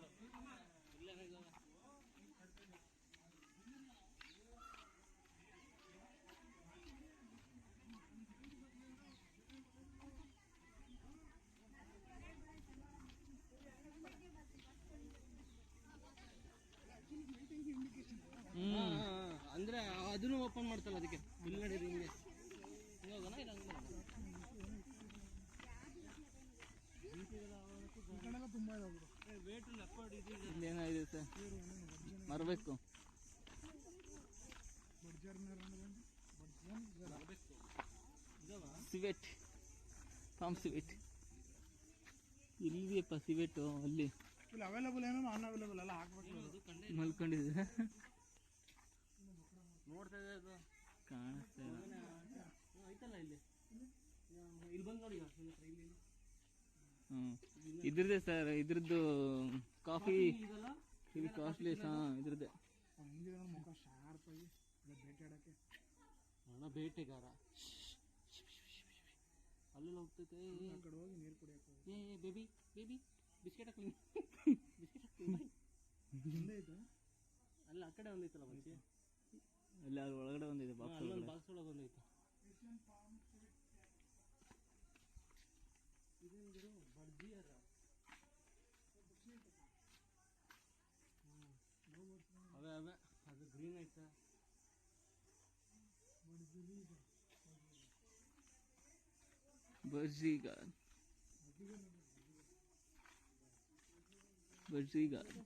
ಅಂದ್ರೆ leopard ಇದು sir? ಮರಬೇಕು. ಸಿವೆಟ್. Farm civet. ಇಲ್ಲಿದೆಯಪ್ಪ ಸಿವೆಟು ಅಲ್ಲಿ. ಇಲ್ಲ ಅವೈಲೇಬಲ್ ಏನೋ ನಾನ್ ಅವೈಲೇಬಲ್ ಎಲ್ಲ ಹಾಕ್ಬೇಕು. ಮಲ್ಕೊಂಡಿದೆ. ನೋಡ್ತಾ ಇದೆ ಅದು. ಕಾಣಿಸ್ತಾ ಇಲ್ಲ. ಐತಲ್ಲ ಇಲ್ಲಿ? ಇಲ್ಲಿ ಬಂದು ನೋಡಿ ಇಲ್ಲಿ. ಇದ್ರದ್ದೇ ಸರ್ ಇದ್ರದ್ದು ಕಾಫಿ. ಇದು ಕಾಸ್ಟ್ಲಿ ಹಾಂ ಇದ್ರದ್ದೇ. ಮುಖ ಶಾರ್ಪ್ ಆಗಿ ಬೇಟೆಯಾಡಕ್ಕೆ ಅಣ್ಣ ಬೇಟೆಗಾರ. ಅಲ್ಲೆಲ್ಲ ಹೋಗ್ತೈತೆ. ಆ ಕಡೆ ಹೋಗಿ ನೀರು ಕುಡಿಯಕ್ಕೆ ಹೋಗಿ ಏ ಬೇಬಿ ಬೇಬಿ ಬಿಸ್ಕೆಟ್ ಹಾಕ್ಲಿ. ಬಿಸ್ಕೆಟ್ ಹಾಕ್ಲಿ ಹಿಂದೆ ಐತೆ ಅಲ್ಲ ಆ ಕಡೆ ಒಂದೈತಲ್ಲ ಬಚ್ಚಿ ಅಲ್ಲಿ ಅದ್ರ ಒಳಗಡೆ ಒಂದಿದೆ ಬಾಕ್ಸ್ ಒಳಗೆ ಬಾಕ್ಸ್ ಒಳಗೆ ಒಂದೈತೆ बर्जीगान बर्जीगान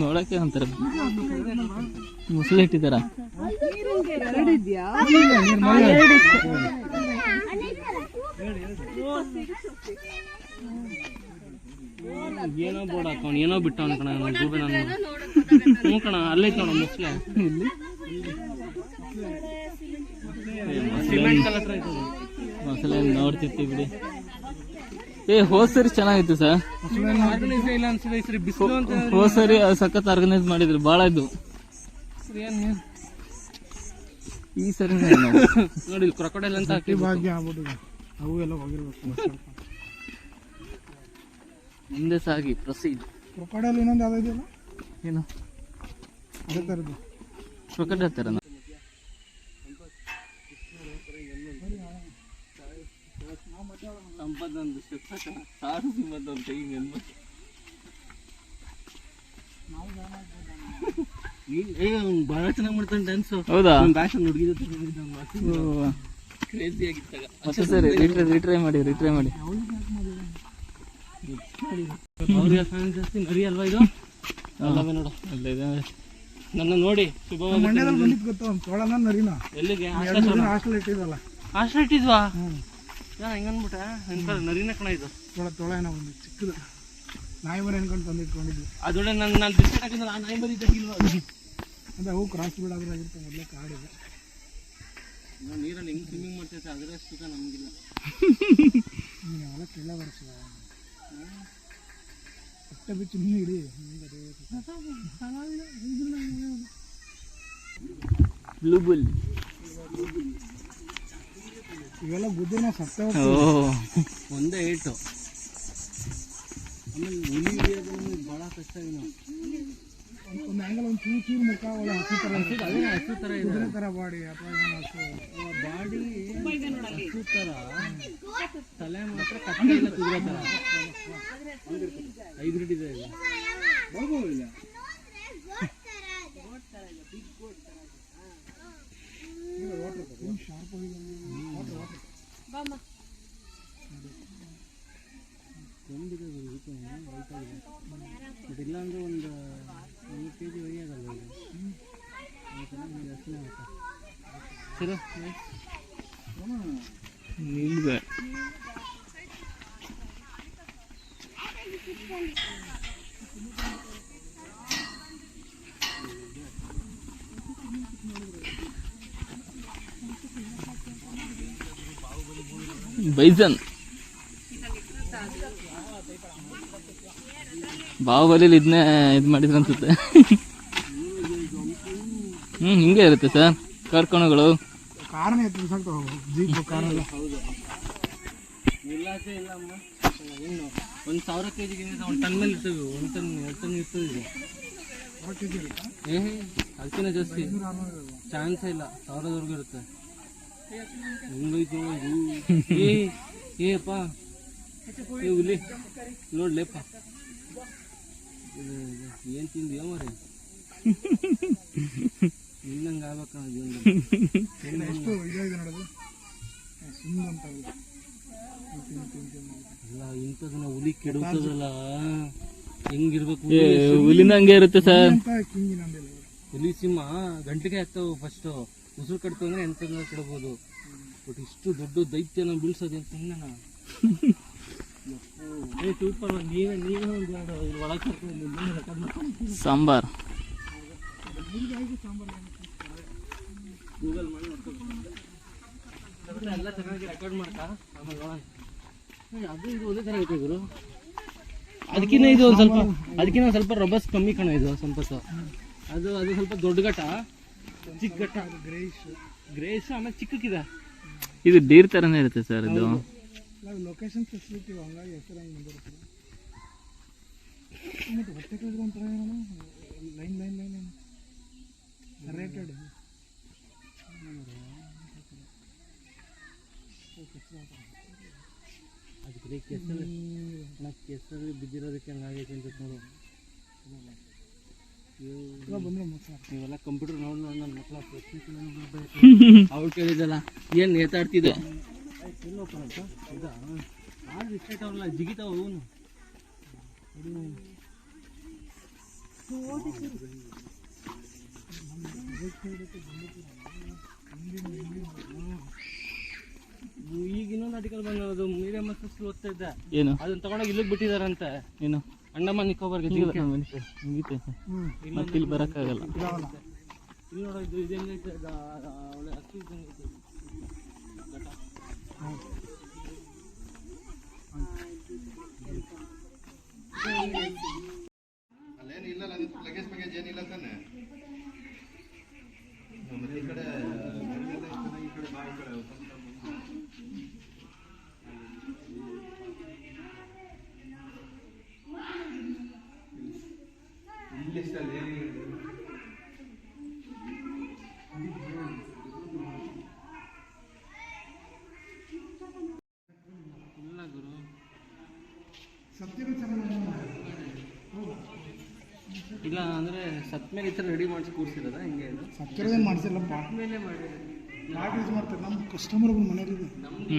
ನೋಡಕ್ಕೆ ಅಂತಾರೆ ಮುಸಳೆ ಇಟ್ಟಿದಾರ ಏನೋ ಬೋರ್ಡ್ ಹಾಕೊಂಡು, ಏನೋ ಬಿಟ್ಟ ಅನ್ಕಣ ಗೂಬೆ ನಾನು ಕಣ, ಅಲ್ಲೇ ಕಣ ಮುಸ್ಲೆ ಇಲ್ಲಿ ಅದು. ನೋಡ್ತಿರ್ತೀವಿ ಬಿಡಿ. ಏ ಹೋದ್ ಸರಿ ಚೆನ್ನಾಗಿತ್ತು ಸರ್. ಇಲ್ಲ ಅನ್ಸಿದೆ ಈ ಸರಿ ಬಿಸಿಲು ಅಂತ ಹೋದ್ ಸರಿ ಅದು ಸಖತ್ ಆರ್ಗನೈಸ್ ಮಾಡಿದ್ರು. ಭಾಳ ಇದು. ಈ ಸರಿ ನೋಡಿ ಇಲ್ಲಿ ಕ್ರೊಕೊಡೈಲ್ ಅಂತ ಹಾಕಿ ಭಾಗ್ಯ ಆಗ್ಬಿಟ್ಟಿದೆ. ಅವು ಎಲ್ಲ ಹೋಗಿರ್ಬೇಕು. ಮುಂದೆ ಸಾಗಿ ಪ್ರೊಸೀಡ್ ಕ್ರೊಕೊಡೈಲ್ ಇನ್ನೊಂದು ಏನು? ಅದೇ ಥರದ್ದು. ಕ್ರೊಕಟ್ ಹತ್ತಾರ ಸಂಪದೊಂದು ಸಾರು ಸಿಂಹದೊಂದು ಕೈ ಬಹಳ ಚೆನ್ನಾಗಿ ಮಾಡ್ತಾನೆ ಡ್ಯಾನ್ಸ್ ಹೌದಾ? ಬ್ಯಾಷ್ ಹುಡುಗಿದ ಕ್ರೇಜಿ ಆಗಿತ್ತಾಗ ಮತ್ತೆ ಸರಿ ರಿಟ್ರೈ ರಿಟ್ರೈ ಮಾಡಿ ರಿಟ್ರೈ ಮಾಡಿ. ಜಾಸ್ತಿ ನರಿ ಅಲ್ವಾ ಇದು? ಅಲ್ಲವೇ ನೋಡು. ಅಲ್ಲ ಇದೆ. ನನ್ನ ನೋಡಿ ಶುಭವಾಗಿ ಎಲ್ಲಿಗೆ? Hostel ಇಟ್ಟಿದ್ವಲ್ಲ hostel ಇಟ್ಟಿದ್ವಾ? ಯಾ ಹಿಂಗನ್ಬಿಟ್ಟೆ ನೆನ್ಕಲ್ಲ ನರಿನ ಕಣ ಇದು ತೊಳೆ ತೋಳ ಒಂದು ಚಿಕ್ಕದು ನಾಯಿ ಅನ್ಕೊಂಡು ತಂದಿಟ್ಕೊಂಡಿದ್ವಿ ಅದೊಳ್ಳೆ ನನ್ನ ನಾನು ಬಿಸ್ಕೆಟ್ ಹಾಕಿದ್ರೆ ಆ ನಾಯಿ ಬರೀತಾಗಿಲ್ವಾ ಅಂದ್ರೆ ಅವು ಕ್ರಾಸ್ ಬಿಡೋದ್ರಾಗಿರ್ತವೆ ಮೊದಲೇ ಕಾಡಿದೆ ನಾವು ನೀರಲ್ಲಿ ಹೆಂಗೆ ಸ್ವಿಮ್ಮಿಂಗ್ ಮಾಡ್ತೈತೆ ಅದರ ಸುಖ ನಮಗಿಲ್ಲ ನೀನು ಅವೆಲ್ಲ ಕೇಳ ಹೊಟ್ಟೆ ಬಿಚ್ಚಿ ನೀನು ಇಡಿ ಬುಲ್ ಇವೆಲ್ಲ ಬುದ್ಧಿನ ಸತ್ತೇ ಒಂದೇ ಏಟು ಆಮೇಲೆ ಹುಲಿ ಹಿಡಿಯೋದು ನಮಗೆ ಭಾಳ ಕಷ್ಟ ಇಲ್ಲ ಒಂದು ಆ್ಯಂಗಲ್ ಒಂದು ಚೂರು ಚೂರು ಮುಖ ಒಳ್ಳೆ ಹಸು ಥರ ಇದೆ. ಅದೇ ಹಸು ಥರ ಇದೆ. ಥರ ಬಾಡಿ ಅಥವಾ ಬಾಡಿ ಹಸು ಥರ ತಲೆ ಮಾತ್ರ ಕತ್ತೆ ಇಲ್ಲ ಕುದುರೆ ಥರ ಹೈಬ್ರಿಡ್ ಇದೆ ಇದು. ಮಗು ಇಲ್ಲ. ಶಾರ್ಪ್ ಕೊಂಬಿದೆ ಇದಕ್ಕೆ ವೈಟ್ ಆಗಿದೆ ಬಟ್ ಇಲ್ಲ ಅಂದ್ರೆ ಒಂದು ಒಂದು ಕೆ ಜಿ ಒಯ್ಯಾಗಲ್ಲ ಇದು ಯಾಕಂದ್ರೆ ಬೈಸನ್ ಬಾಹುಬಲಿಲಿ ಇದನ್ನೇ ಇದು ಮಾಡಿದ್ರು ಅನ್ಸುತ್ತೆ. ಹ್ಮ್ ಹಿಂಗೆ ಇರುತ್ತೆ ಸರ್. ಕಾರ್ಖಾನೆಗಳು. ಒಂದು ಸಾವಿರ ಕೆ ಜಿಗೆ ಒಂದು ಟನ್ ಮೇಲೆ ಇರ್ತವೆ ಒಂದು ಟನ್ ಎರಡು ಟನ್ ಇರ್ತದೆ ಇದು ಹೊರ ಕೆ ಜಿ ಏ ಅದಕ್ಕಿಂತ ಜಾಸ್ತಿ. ಚಾನ್ಸೇ ಇಲ್ಲ. ಸಾವಿರದವರೆಗೂ ಇರುತ್ತೆ. ಹೆಂಗೈತು ಇದು ಏ ಏ ಅಪ್ಪ ಏ ಹುಲಿ. ನೋಡ್ಲೇಪ್ಪ. ಏನ್ ತಿಂದು ಮರಿ ನಿನ್ನಂಗೆ ಆಗ್ಬೇಕ. ಅಲ್ಲ ಇಂಥದನ್ನ ಹುಲಿ ಕೆಡುತ್ತದಲ್ಲ ಹೆಂಗಿರ್ಬೇಕು ಹುಲಿನ ಹಂಗೆ ಇರುತ್ತೆ ಸರ್. ಹುಲಿ ಸಿಂಹ ಗಂಟೆಗೆ ಆಗ್ತಾವ ಫಸ್ಟ್ ಉಸಿರು ಕಟ್ತು ಅಂದ್ರೆ ಎಂಥದನ್ನ ಕಟ್ಬೋದು ಬಟ್ ಇಷ್ಟು ದೊಡ್ಡ ದೈತ್ಯನ ಬೀಳ್ಸೋದು ಅಂತ ಹಿಂಗ ನೀವೇ ನೀವೇ ಒಂದು ಎರಡು ಒಳಗೆ ಸಾಂಬಾರ್. ಗೂಗಲ್ ಮಾಡಿ ನೋಡ್ಕೊಂಡು ಎಲ್ಲ ಚೆನ್ನಾಗಿ ರೆಕಾರ್ಡ್ ಮಾಡ್ತಾ? ಆಮೇಲೆ ನೋಡೋಣ. ಅದು ಇದು ಒಂದೇ ಥರ ಐತೆ ಗುರು. ಅದಕ್ಕಿಂತ ಇದು ಒಂದು ಸ್ವಲ್ಪ ಅದಕ್ಕಿಂತ ಸ್ವಲ್ಪ ರಬಸ್ ಕಮ್ಮಿ ಕಣ ಇದು ಸ್ವಲ್ಪ ಅದು ಅದು ಸ್ವಲ್ಪ ದೊಡ್ಡ ಘಟ್ಟ. ಚಿಕ್ಕ ಗ್ರೇಸ್ ಗ್ರೇಸ್ ಆಮೇಲೆ ಚಿಕ್ಕಕ್ಕಿದೆ. ಇದು ಡೀರ್ ತರನೇ ಇರುತ್ತೆ ಸರ್ ಇದು. ನಾವು ಲೊಕೇಶನ್ ಫೆಸಿಲಿಟಿ ಹಂಗಾಗಿ ಹೆಸರು ಹಂಗೆ ಬಂದಿರುತ್ತೆ. ಮತ್ತು ಹೊಟ್ಟೆ ಕಳೆದ್ರೆ ಒಂಥರ ಏನೋ ಲೈನ್ ಲೈನ್ ಲೈನ್ ರೇಟೆಡ್ ಬಿದ್ದಿರೋದಕ್ಕೆ ಹಂಗಾಗೈತೆ ಅಂತ ನೋಡು. ಇವಾಗ ಬಂದರೆ ಮೋಸ ನೀವೆಲ್ಲ ಕಂಪ್ಯೂಟರ್ ನೋಡಿ ನನ್ನ ಮಕ್ಕಳ ಅವ್ರು ಕೇಳಿದಲ್ಲ ಏನು ನೇತಾಡ್ತಿದ್ದೆ ಜಿಗಿತಾವ ಅವನು ಈಗ ಇನ್ನೊಂದು ಆರ್ಟಿಕಲ್ ಬಂದಿರೋದು ಮೀಡಿಯಂ ಸ್ಕೂಲ್ ಓದ್ತಾ ಇದ್ದ ಏನು ಅದನ್ನ ತಗೊಂಡೋಗಿ ಇಲ್ಲಿಗೆ ಬಿಟ್ಟಿದಾರಂತೆ ಏನು ಅಂಡಮಾನ್ ನಿಕೋಬಾರ್ಗೆ ಮುಗಿತು ಮುಗಿತೆ ಮತ್ತೆ ಇಲ್ಲಿ ಬರೋಕ್ಕಾಗಲ್ಲ. ಇಲ್ಲಿ ನೋಡೋ ಇದು ಇದು ಹೆಂಗೈತೆ ದ- ದ- ಒಳ್ಳೆ ಹಸು ಇದ್ದಂಗೆ ಐತೆ ಇದು. ಘಟ. ಅಲ್ಲೇನು ಇಲ್ಲ ಲಗೇಜ್ ಪಗೇಜ್ ಏನಿಲ್ಲ ತಾನೆ ಮತ್ತೆ ಈ ಕಡೆ ಈ ಕಡೆ ಬಾ ಈ ಕಡೆ ಇಲ್ಲಿ ಅಷ್ಟೇ ಏನಿಲ್ಲ ಇಲ್ಲ ಅಂದರೆ ಸತ್ ಮೇಲೆ ಈ ಥರ ರೆಡಿ ಮಾಡಿಸಿ ಕೂರಿಸಿರೋದ? ಹಿಂಗೆ ಇದು ಸಕ್ಕರೆನೇ ಮಾಡಿಸಿಲ್ಲಪ್ಪ. ಮೇಲೆ ಮಾಡಿ ಯಾಕೆ ಯೂಸ್ ಮಾಡ್ತಾರೆ? ನಮ್ಮ ಕಸ್ಟಮರ್ಗಳು ಮನೆಯಲ್ಲಿ ನಮ್ದು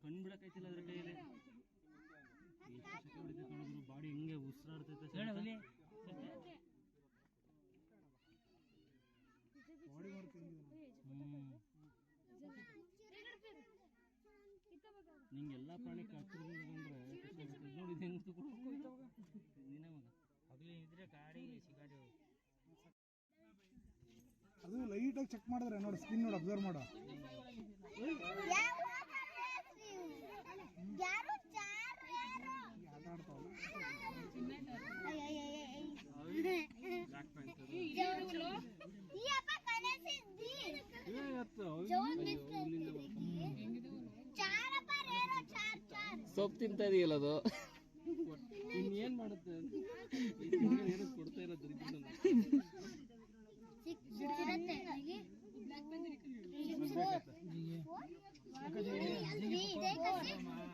ಕಣ್ ಬಿಡಕೈತಿಲ್ಲ ಅದ್ರ ಕೈಯಲ್ಲಿ. ಬಾಡಿ ಹೆಂಗೆ ಉಸಿರಾಡ್ತೈತೆ ನಿಂಗೆ ಎಲ್ಲ ಪ್ರಾಣಿ ಕಚ್ಚಿದ್ರೆ ನೋಡಿ ಇದು ಹೆಂಗ್ ನೀನೇ ಮಗ. ಹಗಲಿ ಇದ್ರೆ ಗಾಡಿ ಸಿಗಾಡಿ ಅದು ಲೈಟಾಗಿ ಚೆಕ್ ಮಾಡಿದ್ರೆ ನೋಡಿ ಸ್ಕಿನ್ ನೋಡಿ ಅಬ್ಸರ್ವ್ ಮಾಡು. ಸೊಪ್ಪು ತಿಂತಾ ಇದೆಯಲ್ಲ ಅದು? ಇನ್ನೇನ್ ಮಾಡುತ್ತೆ ಏನೋ ಕೊಡ್ತಾ ಇರೋದು ಸಿಕ್ಕಿರತ್ತೆ ಹತ್ತ ಚೆನ್ನಾಗಿ ಹಿಂಸೆ ದೋಣ ಫೋಟೋ ಕಾಡು ಅಲ್ಲೊಂದೈತೆ ಈ ಶೆಕೆಲ್ ಹಿಂಗ್ ಪಕ್ಕ ಪಕ್ಕದಲ್ಲಿ ಇನ್ನೊಂದು ಇದೆಯಲ್ಲ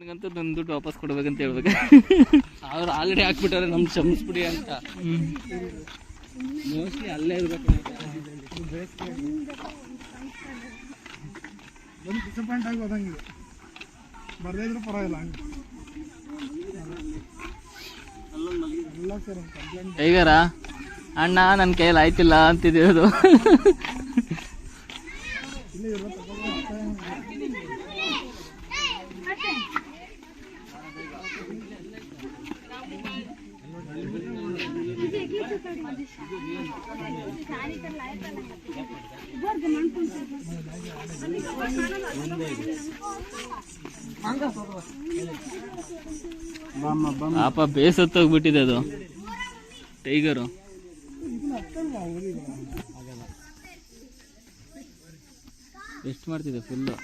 ನನಗಂತೂ ನನ್ನ ದುಡ್ಡು ವಾಪಸ್ ಕೊಡ್ಬೇಕಂತ ಹೇಳ್ಬೇಕು. ಅವ್ರು ಆಲ್ರೆಡಿ ಹಾಕ್ಬಿಟ್ಟಾರೆ ನಮ್ ಕ್ಷಮಿಸ್ಬಿಡಿ ಅಂತ. ಮೋಸ್ಟ್ಲಿ ಅಲ್ಲೇ ಇರ್ಬೇಕು. ಒಂದು ಡಿಸಪಾಯಿಂಟ್ ಆಗಿ ಹೋದಂಗೆ. ಬರ್ದೇ ಇದ್ರು ಪರವಾಗಿಲ್ಲ ಹಂಗೆ. ಟೈಗರ ಅಣ್ಣ ನನ್ನ ಕೈಯಲ್ಲಿ ಆಯ್ತಿಲ್ಲ ಅಂತಿದ್ದು ಪಾಪ ಬೇಸತ್ತೋಗ್ಬಿಟ್ಟಿದೆ ಅದು. ಟೈಗರು. ಎಷ್ಟು ಮಾಡ್ತಿದೆ ಫುಲ್ಲು